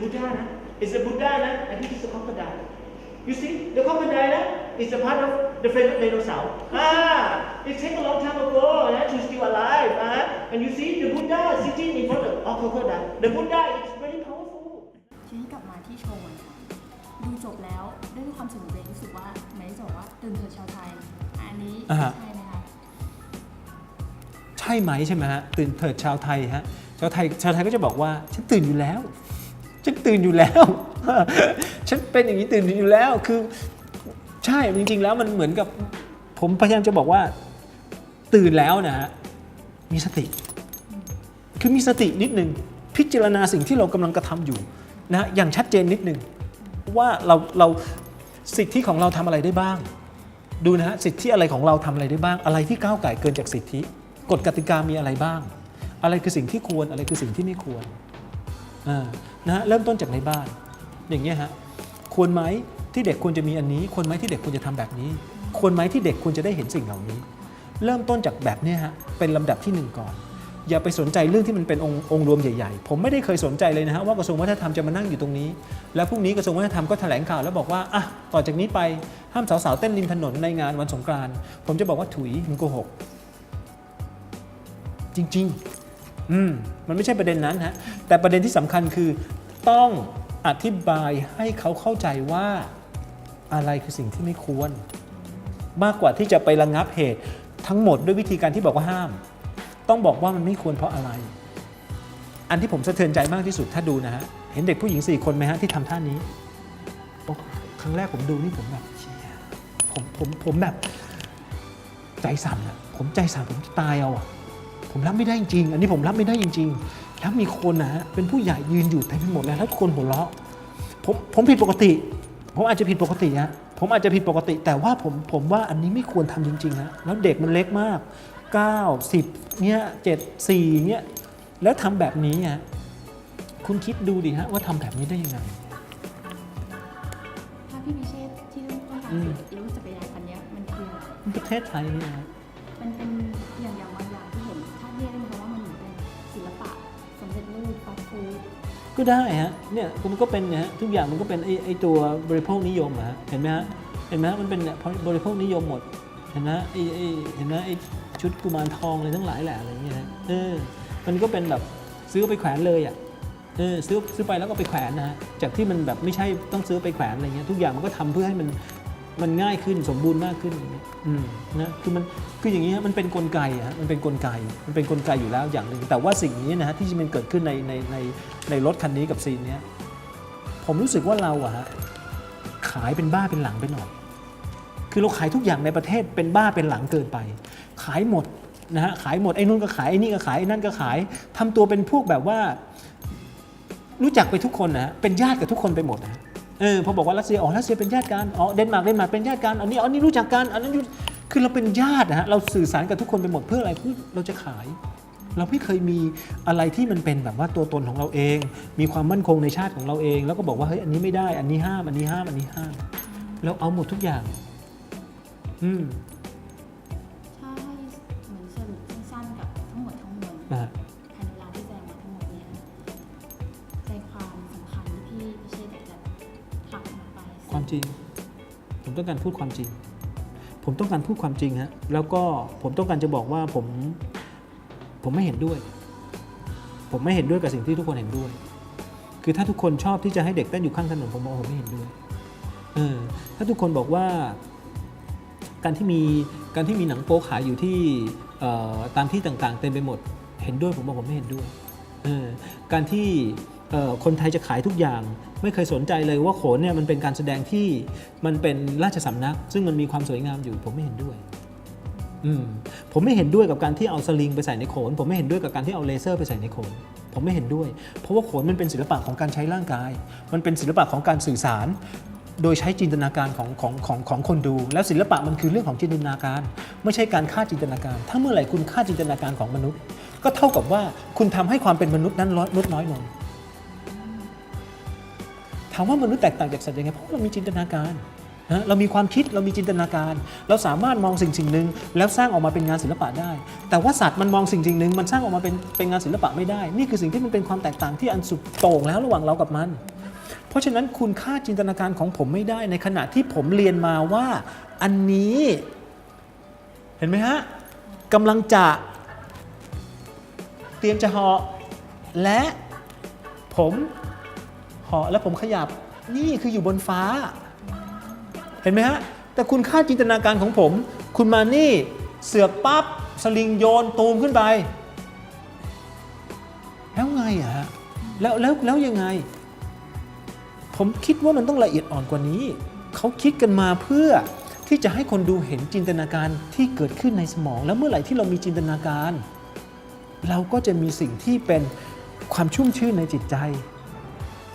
It's a Buddha, na? It's a Buddha, na? and this is a crocodile. You see? The crocodile na? is a part of the famous dinosaur. Ah, it take a long time ago na, to still alive. Ah, and you see the Buddha sitting in front of a crocodile. The Buddha is very powerful. ทีนี้กลับมาที่โชว์ค่ะดูจบแล้วได้มีความสุขตัวเองรู้สึกว่าไหมจะบอกว่าตื่นเถิดชาวไทยอันนี้อ่าฮะใช่ไหมคะใช่ไหมใช่ไหมฮะตื่นเถิดชาวไทยฮะชาวไทยชาวไทยก็จะบอกว่าฉันตื่นอยู่แล้ว ฉันตื่นอยู่แล้ว ฉันเป็นอย่างนี้ตื่นอยู่แล้ว คือ ใช่ จริง ๆ แล้วมันเหมือนกับ ผมพยายามจะบอกว่า ตื่นแล้วนะฮะ มีสติ คือมีสตินิดนึง พิจารณาสิ่งที่เรากำลังกระทำอยู่นะฮะอย่างชัดเจนนิดนึง ว่าเราเราสิทธิของเราทำอะไรได้บ้าง ดูนะฮะ สิทธิอะไรของเราทำอะไรได้บ้าง อะไรที่ก้าวไก่เกินจากสิทธิ กฎกติกามีอะไรบ้าง อะไรคือสิ่งที่ควร อะไรคือสิ่งที่ไม่ควรอ่า นะฮะเริ่มต้นจากในบ้าน อย่างเงี้ยฮะควรไหมที่เด็กควรจะมีอันนี้ ควรไหมที่เด็กควรจะทำแบบนี้ ควรไหมที่เด็กควรจะได้เห็นสิ่งเหล่านี้ เริ่มต้นจากแบบเนี้ยฮะเป็นลำดับที่หนึ่งก่อน อย่าไปสนใจเรื่องที่มันเป็นองค์องรวมใหญ่ๆ ผมไม่ได้เคยสนใจเลยนะฮะว่ากระทรวงวัฒนธรรมจะมานั่งอยู่ตรงนี้ แล้วพรุ่งนี้กระทรวงวัฒนธรรมก็แถลงข่าวแล้วบอกว่าอะต่อจากนี้ไปห้ามสาวๆเต้นริมถนนในงานวันสงกรานต์ผมจะบอกว่าถุยมึงโกหกจริง ๆ อืม มันไม่ใช่ประเด็นนั้นฮะ แต่ประเด็นที่สำคัญคือ ต้องอธิบายให้เขาเข้าใจว่าอะไรคือสิ่งที่ไม่ควร มากกว่าที่จะไประงับเหตุทั้งหมดด้วยวิธีการที่บอกว่าห้าม ต้องบอกว่ามันไม่ควรเพราะอะไร อันที่ผมสะเทือนใจมากที่สุดถ้าดูนะฮะเห็นเด็กผู้หญิงสี่คนไหมฮะที่ทำท่านี้ครั้งแรกผมดูนี่ผมแบบเชียผมผมผมแบบ ใจสั่นอะผมใจสั่นผมจะตายเอาอะผมรับไม่ได้จริง อันนี้ผมรับไม่ได้จริง ๆ แล้วมีคนนะฮะเป็นผู้ใหญ่ยืนอยู่เต็มไปหมดเลยแล้วทุกคนหัวเราะผมผมผิดปกติ ผมอาจจะผิดปกติฮะผมอาจจะผิดปกติ แต่ว่าผมผมว่าอันนี้ไม่ควรทำจริงๆฮะแล้วเด็กมันเล็กมาก 9 10เนี่ย7 4เนี่ยแล้วทำแบบนี้ฮะคุณคิดดูดิฮะว่าทำแบบนี้ได้ยังไงถ้าพี่พิเชษที่ต้องการอืมสื่อรถจักรยานคันเนี้ยมันคืออะไรประเทศไทยเนี่ยฮะมันเป็น ก็ได้ฮะเนี่ยมันก็เป็นเนี่ยฮะทุกอย่างมันก็เป็นไอ้ไอ้ตัวบริโภคนิยมอะฮะเห็นไหมฮะเห็นไหมฮะมันเป็นเนี่ยบริโภคนิยมหมดเห็นไหมไอ้ไอ้เห็นไหมไอ้ชุดกุมารทองอะไรทั้งหลายแหละอะไรอย่างเงี้ยเออมันก็เป็นแบบซื้อไปแขวนเลยอะเออซื้อซื้อไปแล้วก็ไปแขวนนะฮะจากที่มันแบบไม่ใช่ต้องซื้อไปแขวนอะไรเงี้ยทุกอย่างมันก็ทำเพื่อให้มัน มันง่ายขึ้นสมบูรณ์มากขึ้นนะคือมันคืออย่างนี้ฮะมันเป็นกลไกฮะมันเป็นกลไกมันเป็นกลไกอยู่แล้วอย่างหนึ่งแต่ว่าสิ่งนี้นะฮะที่มันเกิดขึ้นในในในในรถคันนี้กับซีนเนี้ยผมรู้สึกว่าเราอะฮะขายเป็นบ้าเป็นหลังไปหน่อย คือเราขายทุกอย่างในประเทศเป็นบ้าเป็นหลังเกินไป ขายหมดนะฮะขายหมดไอ้นู่นก็ขายไอ้นี่ก็ขายไอ้นั่นก็ขายทำตัวเป็นพวกแบบว่า รู้จักไปทุกคนนะเป็นญาติกับทุกคนไปหมดนะ เออพอบอกว่ารัสเซียอ๋อรัสเซียเป็นญาติกันอ๋อเดนมาร์กเดนมาร์กเป็นญาติกันอันนี้อ๋อนี่รู้จักกันอันนั้นรู้คือเราเป็นญาตินะฮะเราสื่อสารกับทุกคนไปหมดเพื่ออะไรเพื่อเราจะขาย เราไม่เคยมีอะไรที่มันเป็นแบบว่าตัวตนของเราเอง มีความมั่นคงในชาติของเราเอง แล้วก็บอกว่าเฮ้ยอันนี้ไม่ได้ อันนี้ห้ามอันนี้ห้ามอันนี้ห้ามเราเอาหมดทุกอย่าง อืมถ้าให้เหมือนสรุปสั้นๆกับทั้งหมดทั้งมวล จริง ผมต้องการพูดความจริง ผมต้องการพูดความจริงฮะแล้วก็ผมต้องการจะบอกว่าผมผมไม่เห็นด้วย ผมไม่เห็นด้วยกับสิ่งที่ทุกคนเห็นด้วย คือถ้าทุกคนชอบที่จะให้เด็กเต้นอยู่ข้างถนนผมบอกผมไม่เห็นด้วยเออถ้าทุกคนบอกว่า การที่มีการที่มีหนังโป๊ขายอยู่ที่ตามที่ต่างๆ เต็มไปหมด เห็นด้วยผมบอกผมไม่เห็นด้วยเออการที่ คนไทยจะขายทุกอย่าง ไม่เคยสนใจเลยว่าโขนเนี่ยมันเป็นการแสดงที่มันเป็นราชสำนัก ซึ่งมันมีความสวยงามอยู่ผมไม่เห็นด้วยอืมผมไม่เห็นด้วยกับการที่เอาสลิงไปใส่ในโขน ผมไม่เห็นด้วยกับการที่เอาเลเซอร์ไปใส่ในโขน ผมไม่เห็นด้วย เพราะว่าโขนมันเป็นศิลปะของการใช้ร่างกาย มันเป็นศิลปะของการสื่อสาร โดยใช้จินตนาการของของของของคนดู แล้วศิลปะมันคือเรื่องของจินตนาการ ไม่ใช่การฆ่าจินตนาการ ถ้าเมื่อไหร่คุณฆ่าจินตนาการของมนุษย์ ก็เท่ากับว่าคุณทำให้ความเป็นมนุษย์นั้นลดน้อยลงามว่ามนุษย์แตกต่างจากสัตว์ยังไงเพราะเรามีจินตนาการนะเรามีความคิดเรามีจินตนาการ เราสามารถมองสิ่งสิ่งหนึ่งแล้วสร้างออกมาเป็นงานศิลปะได้ แต่ว่าสัตว์มันมองสิ่งสิ่งหนึ่งมันสร้างออกมาเป็นเป็นงานศิลปะไม่ได้ นี่คือสิ่งที่มันเป็นความแตกต่างที่อันสุดโต่งแล้วระหว่างเรากับมัน เพราะฉะนั้นคุณค่าจินตนาการของผมไม่ได้ในขณะที่ผมเรียนมาว่าอันนี้เห็นไหมฮะกำลังจะเตรียมจะเหาะและผม หาะแล้วผมขยับนี่คืออยู่บนฟ้า เห็นไหมฮะ แต่คุณค่าจินตนาการของผม คุณมานี่เสือกปั๊บสลิงโยนตูมขึ้นไป แล้วไงอะฮะแล้วแล้วแล้วยังไง ผมคิดว่ามันต้องละเอียดอ่อนกว่านี้ เขาคิดกันมาเพื่อที่จะให้คนดูเห็นจินตนาการที่เกิดขึ้นในสมอง แล้วเมื่อไหร่ที่เรามีจินตนาการ เราก็จะมีสิ่งที่เป็นความชุ่มชื่นในจิตใจ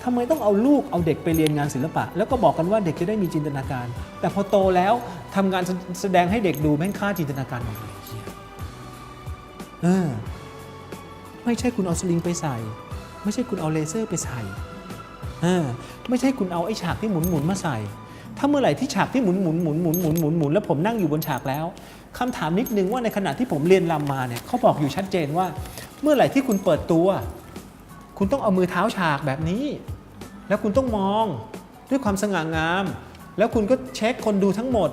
ทำไมต้องเอาลูกเอาเด็กไปเรียนงานศิลปะ แล้วก็บอกกันว่าเด็กจะได้มีจินตนาการ แต่พอโตแล้วทำงานแสแสดงให้เด็กดูแม่งค่าจินตนาการหมดเลยเออไม่ใช่คุณเอาสลิงไปใส่ ไม่ใช่คุณเอาเลเซอร์ไปใส่เออไม่ใช่คุณเอาไอ้ฉากที่หมุนหมุนๆมาใส่ ถ้าเมื่อไหร่ที่ฉากที่หมุนหมุนหมุนหมุนหมุนหมุนหมุนแล้วผมนั่งอยู่บนฉากแล้วคำถามนิดนึงว่าในขณะที่ผมเรียนรำมาเนี่ยเขาบอกอยู่ชัดเจนว่า เมื่อไหร่ที่คุณเปิดตัว คุณต้องเอามือเท้าฉากแบบนี้ แล้วคุณต้องมองด้วยความสง่างาม แล้วคุณก็เช็คคนดูทั้งหมด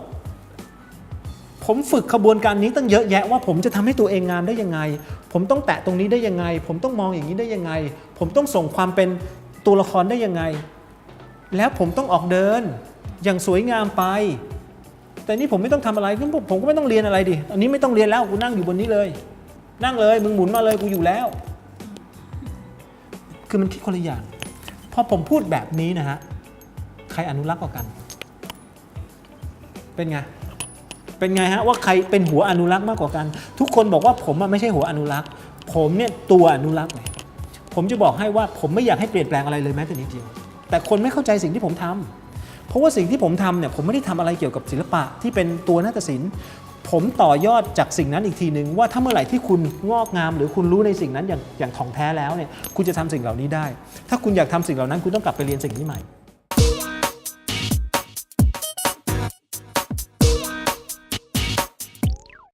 ผมฝึกขบวนการนี้ตั้งเยอะแยะว่าผมจะทำให้ตัวเองงามได้ยังไง ผมต้องแตะตรงนี้ได้ยังไง ผมต้องมองอย่างนี้ได้ยังไง ผมต้องส่งความเป็นตัวละครได้ยังไง แล้วผมต้องออกเดินอย่างสวยงามไป แต่นี่ผมไม่ต้องทำอะไรงั้นผมผมก็ไม่ต้องเรียนอะไรดิ อันนี้ไม่ต้องเรียนแล้วกูนั่งอยู่บนนี้เลย นั่งเลยมึงหมุนมาเลยกูอยู่แล้ว คือมันคิดคนละอย่าง พอผมพูดแบบนี้นะฮะ ใครอนุรักษ์กว่ากัน เป็นไง เป็นไงฮะว่าใครเป็นหัวอนุรักษ์มากกว่ากัน ทุกคนบอกว่าผมไม่ใช่หัวอนุรักษ์ ผมเนี่ยตัวอนุรักษ์เลยผมจะบอกให้ว่าผมไม่อยากให้เปลี่ยนแปลงอะไรเลยแม้แต่นิดเดียว แต่คนไม่เข้าใจสิ่งที่ผมทำเพราะว่าสิ่งที่ผมทำเนี่ยผมไม่ได้ทำอะไรเกี่ยวกับศิลปะที่เป็นตัวนาฏศิลป์ ผมต่อยอดจากสิ่งนั้นอีกทีหนึ่งว่าถ้าเมื่อไหร่ที่คุณงอกงาม หรือคุณรู้ในสิ่งนั้นอย่างอย่างของแท้แล้วเนี่ยคุณจะทำสิ่งเหล่านี้ได้ ถ้าคุณอยากทำสิ่งเหล่านั้น คุณต้องกลับไปเรียนสิ่งนี้ใหม่